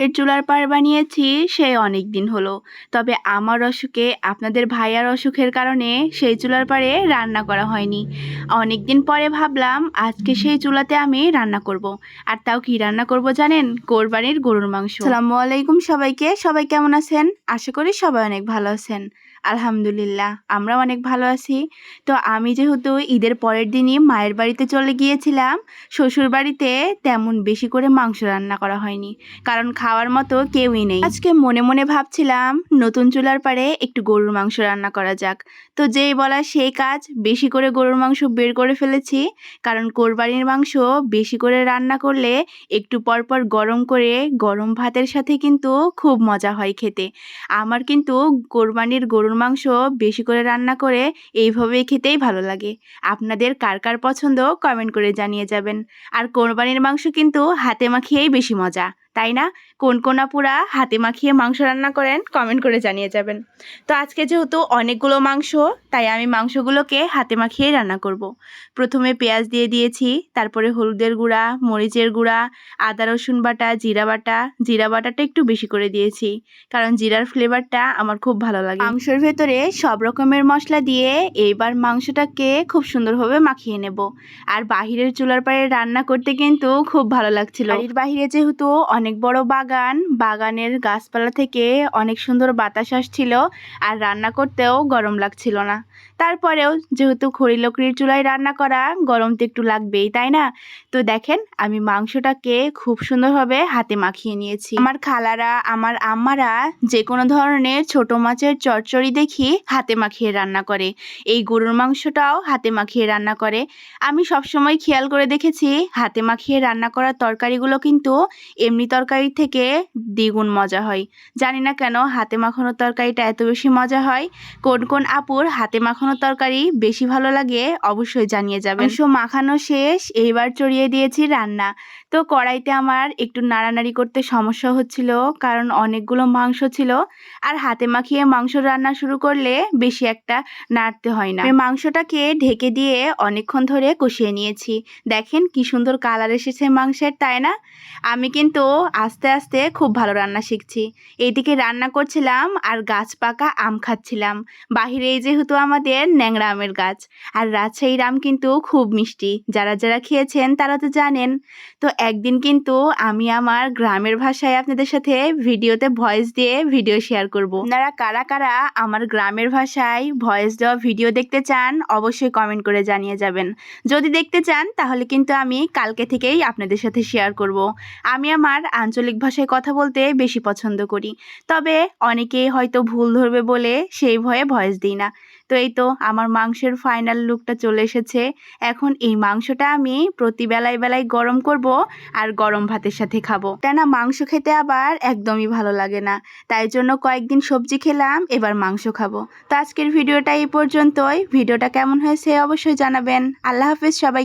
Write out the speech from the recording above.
এর চুলার পাড় বানিয়েছি সেই অনেক দিন হলো। তবে আমার অসুখে, আপনাদের ভাইয়ার অসুখের কারণে সেই চুলার পাড়ে রান্না করা হয়নি। অনেক দিন পরে ভাবলাম, আজকে সেই চুলাতে আমি রান্না করব। আর তাও কি রান্না করব জানেন? কোরবানির গরুর মাংস। সালামু আলাইকুম সবাইকে। সবাই কেমন আছেন? আশা করি সবাই অনেক ভালো আছেন। আলহামদুলিল্লাহ আমরা অনেক ভালো আছি। তো আমি যেহেতু ঈদের পরের দিনই মায়ের বাড়িতে চলে গিয়েছিলাম শ্বশুর বাড়িতে তেমন বেশি করে মাংস রান্না করা হয়নি। কারণ খাওয়ার মতো কেউই নেই। আজকে মনে মনে ভাবছিলাম, নতুন চুলার পাড়ে একটু গরুর মাংস রান্না করা যাক। তো যেই বলা সেই কাজ, বেশি করে গরুর মাংস বের করে ফেলেছি। কারণ কোরবানির মাংস বেশি করে রান্না করলে একটু পরপর গরম করে গরম ভাতের সাথে কিন্তু খুব মজা হয় খেতে। আমার কিন্তু কোরবানির গরুর মাংস বেশি করে রান্না করে এইভাবেই খেতেই ভালো লাগে। আপনাদের কার কার পছন্দ কমেন্ট করে জানিয়ে যাবেন। আর কোরবানির মাংস কিন্তু হাতে মাখিয়েই বেশি মজা। তাই না? কোন কোন আপুরা হাতে মাখিয়ে মাংস রান্না করেন কমেন্ট করে জানিয়ে যাবেন। তো আজকে যেহেতু অনেকগুলো মাংস, তাই আমি মাংসগুলোকে হাতে মাখিয়ে রান্না করব। প্রথমে পেঁয়াজ দিয়ে দিয়েছি, তারপরে হলুদের গুঁড়া, মরিচের গুঁড়া, আদা, রসুন বাটা, জিরা বাটা। জিরা বাটাটা একটু বেশি করে দিয়েছি, কারণ জিরার ফ্লেভারটা আমার খুব ভালো লাগে। মাংসের ভেতরে সব রকমের মশলা দিয়ে এইবার মাংসটাকে খুব সুন্দরভাবে মাখিয়ে নেব। আর বাহিরের চুলার পাড়ে রান্না করতে কিন্তু খুব ভালো লাগছিল। বাড়ির বাহিরে যেহেতু অনেক বড় বাগান। বাগানের গাছপালা থেকে অনেক সুন্দর বাতাস আসছিল আর রান্না করতেও গরম লাগছিল না। তারপরেও যেহেতু খড়ি লকড়ির চুলায় রান্না করা, গরম তো একটু লাগবেই, তাই না? তো দেখেন, আমি মাংসটাকে খুব সুন্দরভাবে হাতে মাখিয়ে নিয়েছি। আমার খালারা, আমার আম্মারা যে কোনো ধরনের ছোট মাছের চচ্চড়ি দেখি হাতে মাখিয়ে রান্না করে। এই গরুর মাংসটাও হাতে মাখিয়ে রান্না করে। আমি সবসময় খেয়াল করে দেখেছি, হাতে মাখিয়ে রান্না করা তরকারিগুলো কিন্তু এমনি তরকারি থেকে দ্বিগুণ মজা হয়। জানি না কেন হাতে মাখানো তরকারিটা এত বেশি মজা হয়। কোন কোন আপুর হাতে মাখানো তরকারি বেশি ভালো লাগে অবশ্যই জানিয়ে যাবেন। সো মাখানো শেষ, এইবার চড়িয়ে দিয়েছি রান্না। তো কড়াইতে আমার একটু নাড়ানাড়ি করতে সমস্যা হচ্ছিল, কারণ অনেকগুলো মাংস ছিল। আর হাতে মাখিয়ে মাংস রান্না শুরু করলে বেশি একটা নাড়তে হয় না। মাংসটাকে ঢেকে দিয়ে অনেকক্ষণ ধরে কষিয়ে নিয়েছি। দেখেন কি সুন্দর কালার এসেছে মাংসের, তাই না? আমি কিন্তু আস্তে আস্তে খুব ভালো রান্না শিখছি। এইদিকে রান্না করছিলাম আর গাছ পাকা আম খাচ্ছিলাম। বাহিরে যেহেতু আমাদের ন্যাংরা আমের গাছ, আর রাজশাহীর আম কিন্তু খুব মিষ্টি। যারা যারা খেয়েছেন তারা তো জানেন। তো একদিন কিন্তু আমি আমার গ্রামের ভাষায় আপনাদের সাথে ভিডিওতে ভয়েস দিয়ে ভিডিও শেয়ার করব। আপনারা কারা কারা আমার গ্রামের ভাষায় ভয়েস দেওয়া ভিডিও দেখতে চান, অবশ্যই কমেন্ট করে জানিয়ে যাবেন। যদি দেখতে চান তাহলে কিন্তু আমি কালকে থেকেই আপনাদের সাথে শেয়ার করব। আমি আমার আঞ্চলিক ভাষায় কথা বলতে বেশি পছন্দ করি। তবে অনেকেই হয়তো ভুল ধরবে বলে সেই ভয়ে ভয়েস দিই না। তো এই তো আমার মাংসের ফাইনাল লুকটা চলে এসেছে। এখন এই মাংসটা আমি প্রতি বেলায় বেলায় গরম করব আর গরম ভাতের সাথে খাব। না মাংস খেতে আবার একদমই ভালো লাগে না। তাই জন্য কয়েকদিন সবজি খেলাম, এবার মাংস খাব। তো আজকের ভিডিওটা এই পর্যন্তই। ভিডিওটা কেমন হয়েছে অবশ্যই জানাবেন। আল্লাহ হাফিজ সবাই